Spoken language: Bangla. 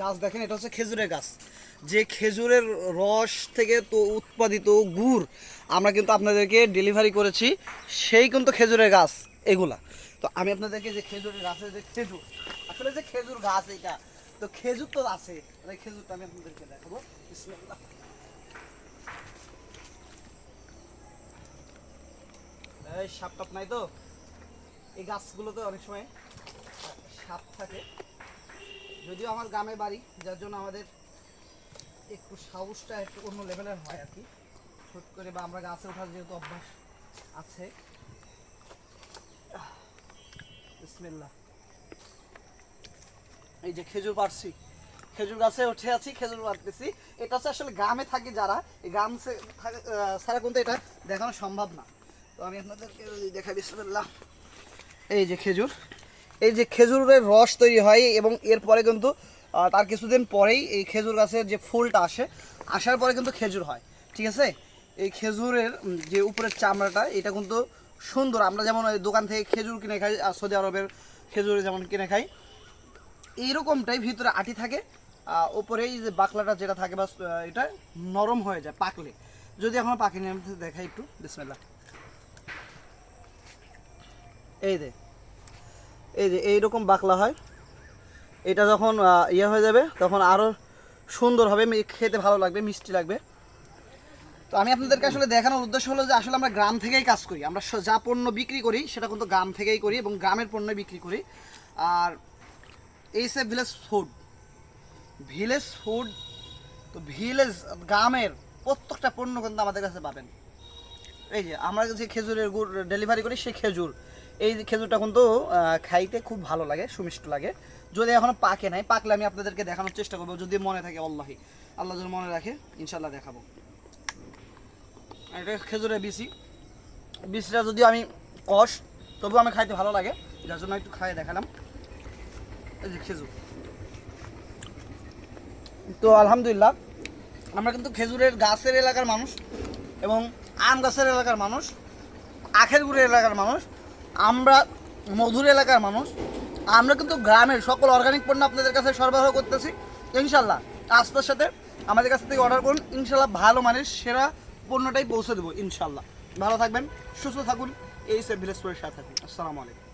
গাছ দেখেন, এটা হচ্ছে খেজুরের গাছ। যে খেজুরের রস থেকে তো উৎপাদিত গুড় আমরা কিন্তু আপনাদেরকে ডেলিভারি করেছি, সেই কিন্তু খেজুরের গাছ, এগুলা। তো আমি আপনাদেরকে যে খেজুরের গাছের যে খেজুর, আসলে যে খেজুর গাছ এটা, তো খেজুর তো আছে খেজুরটা আমি আপনাদেরকে দেখাবো। সাপ টাপ নাই তো? এই গাছগুলোতে অনেক সময় সাপ থাকে। যদিও আমার গ্রামে বাড়ি যার জন্য আমাদের একটু সাহসটা একটু অন্য লেভেলের হয় আর কি। ছোট করে বা আমরা গাছে ওঠার যেহেতু অভ্যাস আছে। এই যে খেজুর পারছি খেজুর গাছে উঠে আছি খেজুর পারতেছি এটা হচ্ছে আসলে গ্রামে থাকি যারা। এই গ্রাম সে- থাকে, আহ, ছাড়া কিন্তু এটা দেখানো সম্ভব না। তো আমি আপনাদেরকে দেখাই বিসমিল্লাহ। এই যে খেজুর। এই যে খেজুরের রস তৈরি হয় এবং এরপরে কিন্তু তার কিছুদিন পরেই এই খেজুর গাছের যে ফুলটা আসে আসার পরে কিন্তু খেজুর হয়। ঠিক আছে? এই খেজুরের যে উপরের চামড়াটা এটা কিন্তু সুন্দর। আমরা যেমন ওই দোকান থেকে খেজুর কিনে খাই সৌদি আরবের খেজুর যেমন কিনে খাই এইরকমটাই ভিতরে আটি থাকে আহ, ওপরেই যে বাকলাটা যেটা থাকে বা এটা নরম হয়ে যায় পাকলে। যদি এখনও পাকেনি আমি দেখাই একটু। বিসমিল্লাহ। এই যে এই যে এইরকম বাকলা হয়, এটা যখন ইয়ে হয়ে যাবে, তখন আরও সুন্দর হবে খেতে ভালো লাগবে, মিষ্টি লাগবে। তো আমি আপনাদেরকে আসলে দেখানোর উদ্দেশ্য হলো যে আসলে আমরা গ্রাম থেকেই কাজ করি। আমরা যা পণ্য বিক্রি করি, সেটা কিন্তু গ্রাম থেকেই করি এবং গ্রামের পণ্য বিক্রি করি। আর এই সে ভিলেজ ফুড ভিলেজ ফুড তো ভিলেজ গ্রামের প্রত্যেকটা পণ্য কিন্তু আমাদের কাছে পাবেন। এই যে আমরা যে খেজুরের গুড় ডেলিভারি করি, সেই খেজুর। এই খেজুরটা কিন্তু খাইতে খুব ভালো লাগে, সুমিষ্ট লাগে। যদি এখনও পাকে নাই, পাকলে আমি আপনাদেরকে দেখানোর চেষ্টা করব। যদি মনে থাকে, আল্লাহি, আল্লাহ যদি মনে রাখে ইনশাল্লাহ দেখাবো। এটা খেজুরের বিচি। বিচিটা যদি আমি কষ, তবুও আমি খাইতে ভালো লাগে, যার জন্য একটু খাইয়ে দেখালাম। এই যে খেজুর। তো আলহামদুলিল্লাহ, আমরা কিন্তু খেজুরের গাছের এলাকার মানুষ এবং আম গাছের এলাকার মানুষ, আখের গুড়ের এলাকার মানুষ। আমরা মধুর এলাকার মানুষ, আমরা কিন্তু গ্রামের সকল অর্গানিক পণ্য আপনাদের কাছে সরবরাহ করতেছি। ইনশাল্লাহ, আস্থার সাথে আমাদের কাছ থেকে অর্ডার করুন। ইনশাল্লাহ ভালো মানের সেরা পণ্যটাই পৌঁছে দেবো, ইনশাল্লাহ। ভালো থাকবেন, সুস্থ থাকুন, এই সে সাথে থাকুন। আসসালামু আলাইকুম।